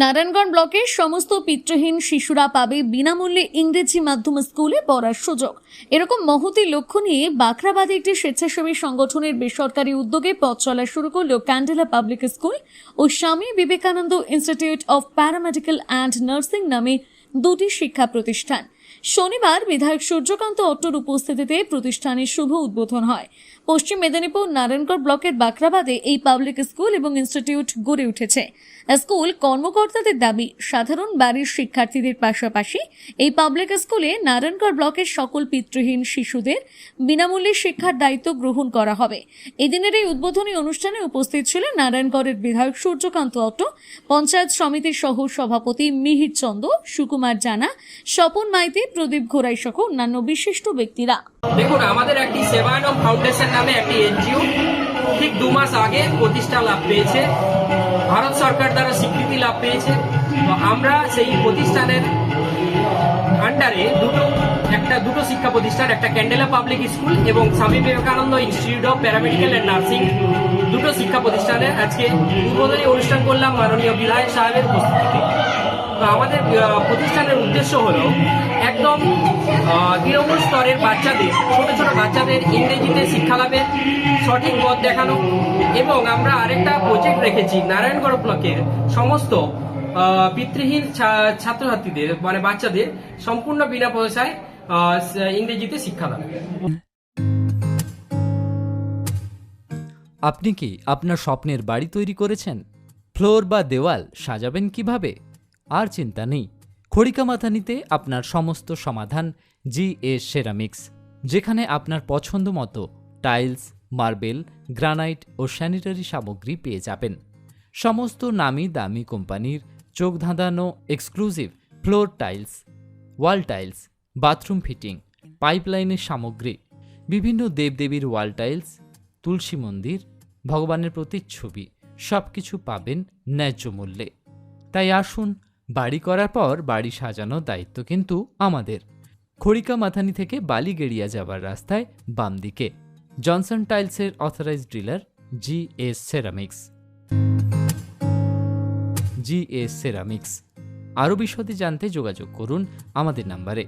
নারায়ণগঞ্জ ব্লকের সমস্ত পিতৃহীন শিশুরা পাবে বিনামূল্যে ইংরেজি মাধ্যম স্কুলে পড়ার সুযোগ। এরকম মহতি লক্ষ্য নিয়ে বাখরাবাদে একটি স্বেচ্ছাসেবী সংগঠনের বেসরকারি উদ্যোগে পথ চলা শুরু করল candela public school O Swami Vivekananda institute of paramedical and nursing নামে দুটি শিক্ষা প্রতিষ্ঠান। শনিবার বিধায়ক সূর্যকান্ত অট্টর উপস্থিতিতে প্রতিষ্ঠানের শুভ উদ্বোধন হয়। পশ্চিম মেদিনীপুর নারায়ণগড় ব্লকের বাকরাবাদে এই পাবলিক স্কুল এবং ইনস্টিটিউট গড়ে উঠেছে। স্কুল কর্মকর্তাদের দাবি, সাধারণ বাড়ির শিক্ষার্থীদের পাশাপাশি এই পাবলিক স্কুলে নারায়ণগড় ব্লকের সকল পিতৃহীন শিশুদের বিনামূল্যে শিক্ষার দায়িত্ব গ্রহণ করা হবে। এদিনের এই উদ্বোধনী অনুষ্ঠানে উপস্থিত ছিলেন নারায়ণগড়ের বিধায়ক সূর্যকান্ত অটো পঞ্চায়েত সমিতির সহ সভাপতি মিহির চন্দ, সুকুমার জানা, স্বপন মাইতি প্রদীপ ঘোড়াই সহ অন্যান্য বিশিষ্ট ব্যক্তিরা। দেখুন, আমাদের একটি সেবায়নম ফাউন্ডেশন নামে একটি এনজিও ঠিক দু মাস আগে প্রতিষ্ঠা লাভ পেয়েছে। ভারত সরকার দ্বারা স্বীকৃতি লাভ পেয়েছে। আমরা সেই প্রতিষ্ঠানের আন্ডারে দুটো, একটা দুটো শিক্ষা প্রতিষ্ঠান, একটা ক্যান্ডেলা পাবলিক স্কুল এবং Swami Vivekananda institute of paramedical and nursing দুটো শিক্ষা প্রতিষ্ঠানে আজকে উদ্বোধনী অনুষ্ঠান করলাম মাননীয় বিধায়ক সাহেবের উপস্থিতিতে। তো আমাদের প্রতিষ্ঠানের উদ্দেশ্য হলো একদম তৃণমূল স্তরের বাচ্চাদের, ছোট ছোট বাচ্চাদের ইংরেজিতে শিক্ষা লাভের সঠিক পথ দেখানো এবং আমরা আরেকটা প্রজেক্ট রেখেছি নারায়ণগড় ব্লকের সমস্ত পিতৃহীন ছাত্রছাত্রীদের মানে বাচ্চাদের সম্পূর্ণ বিনা পয়সায় ইংরেজিতে শিক্ষা দান আপনি কি আপনার স্বপ্নের বাড়ি তৈরি করেছেন? ফ্লোর বা দেওয়াল সাজাবেন কীভাবে? আর চিন্তা নেই। খড়িকামাথানিতে আপনার সমস্ত সমাধান জি এ সেরামিক্স, যেখানে আপনার পছন্দ মতো টাইলস, মার্বেল, গ্রানাইট ও স্যানিটারি সামগ্রী পেয়ে যাবেন। সমস্ত নামি দামি কোম্পানির চোখ ধাঁধানো exclusive floor tiles, wall tiles, bathroom fitting, পাইপলাইনের সামগ্রী, বিভিন্ন দেবদেবীর ওয়াল টাইলস, তুলসী মন্দির, ভগবানের প্রতিচ্ছবি সব কিছু পাবেন ন্যায্য মূল্যে। তাই আসুন বাড়ি করার পর বাড়ি সাজানোর দায়িত্ব কিন্তু আমাদের। খড়িকা মাথানি থেকে বালিগেরিয়া যাবার রাস্তায় বাম দিকে জনসন টাইলসের authorise dealer G S ceramics. G S ceramics. আরও বিশদে জানতে যোগাযোগ করুন আমাদের নাম্বারে।